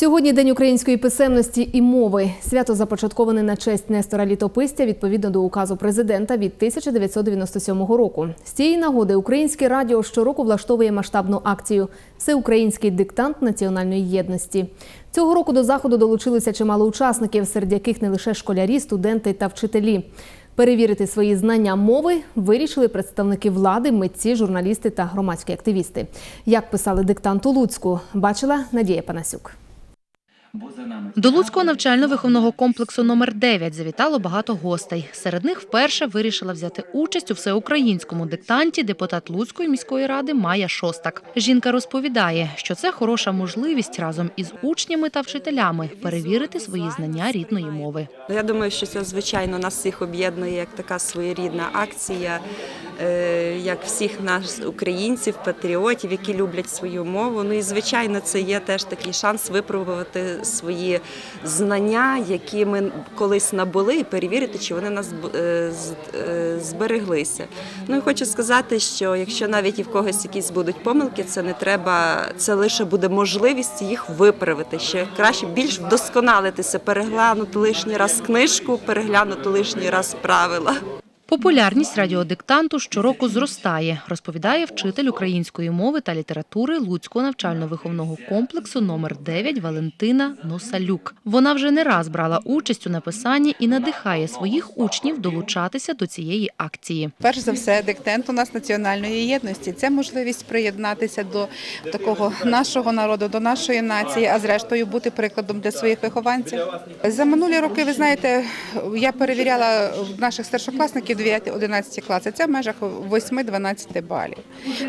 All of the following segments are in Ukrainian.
Сьогодні День української писемності і мови. Свято започатковане на честь Нестора Літописця відповідно до указу президента від 1997 року. З цієї нагоди Українське радіо щороку влаштовує масштабну акцію Всеукраїнський диктант національної єдності. Цього року до заходу долучилося чимало учасників, серед яких не лише школярі, студенти та вчителі. Перевірити свої знання мови вирішили представники влади, митці, журналісти та громадські активісти. Як писали диктант у Луцьку, бачила Надія Панасюк. До Луцького навчально-виховного комплексу номер 9 завітало багато гостей. Серед них вперше вирішила взяти участь у всеукраїнському диктанті депутат Луцької міської ради Майя Шостак. Жінка розповідає, що це хороша можливість разом із учнями та вчителями перевірити свої знання рідної мови. Ну, Я думаю, що це звичайно нас всіх об'єднує як така своєрідна акція, як всіх нас українців, патріотів, які люблять свою мову. Ну і звичайно, це є теж такий шанс випробувати свої знання, які ми колись набули, і перевірити, чи вони нас е, е, збереглися. Ну і хочу сказати, що якщо навіть і в когось якісь будуть помилки, це не треба, це лише буде можливість їх виправити. Ще краще більш вдосконалитися, переглянути лишній раз книжку, переглянути лишній раз правила. Популярність радіодиктанту щороку зростає, розповідає вчитель української мови та літератури Луцького навчально-виховного комплексу номер 9 Валентина Носалюк. Вона вже не раз брала участь у написанні і надихає своїх учнів долучатися до цієї акції. Перш за все, диктант у нас національної єдності. Це можливість приєднатися до такого нашого народу, до нашої нації, а зрештою бути прикладом для своїх вихованців. За минулі роки, ви знаєте, я перевіряла наших старшокласників 9-11 класи. Це в межах 8-12 балів.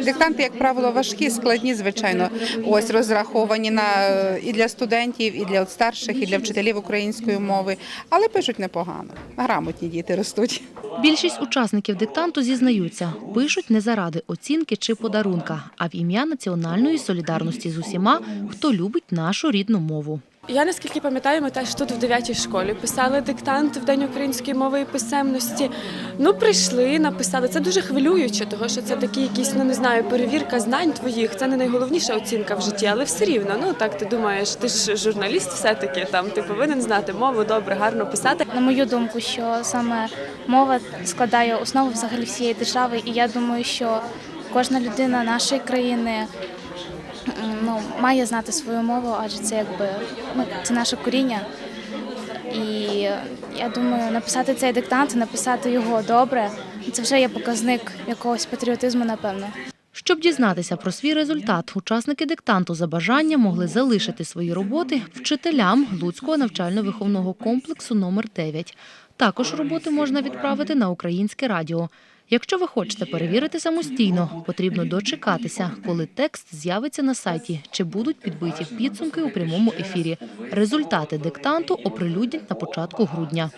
Диктанти, як правило, важкі, складні, звичайно. Ось розраховані на і для студентів, і для старших, і для вчителів української мови, але пишуть непогано. Грамотні діти ростуть. Більшість учасників диктанту зізнаються, пишуть не заради оцінки чи подарунка, а в ім'я національної солідарності з усіма, хто любить нашу рідну мову. Я наскільки пам'ятаю, ми теж тут в 9 школі писали диктант в День української мови і писемності. Ну, прийшли, написали. Це дуже хвилююче, тому що це такі якісь, ну не знаю, перевірка знань твоїх. Це не найголовніша оцінка в житті, але все рівно. Ну так ти думаєш, ти ж журналіст, все-таки там ти повинен знати мову, добре, гарно писати. На мою думку, що саме мова складає основу взагалі всієї держави, і я думаю, що кожна людина нашої країни ну, має знати свою мову, адже це якби ну, це наше коріння. І я думаю, написати цей диктант, написати його добре, це вже є показник якогось патріотизму, напевно. Щоб дізнатися про свій результат, учасники диктанту за бажання могли залишити свої роботи вчителям Луцького навчально-виховного комплексу номер 9. Також роботи можна відправити на українське радіо. Якщо ви хочете перевірити самостійно, потрібно дочекатися, коли текст з'явиться на сайті чи будуть підбиті підсумки у прямому ефірі. Результати диктанту оприлюднять на початку грудня.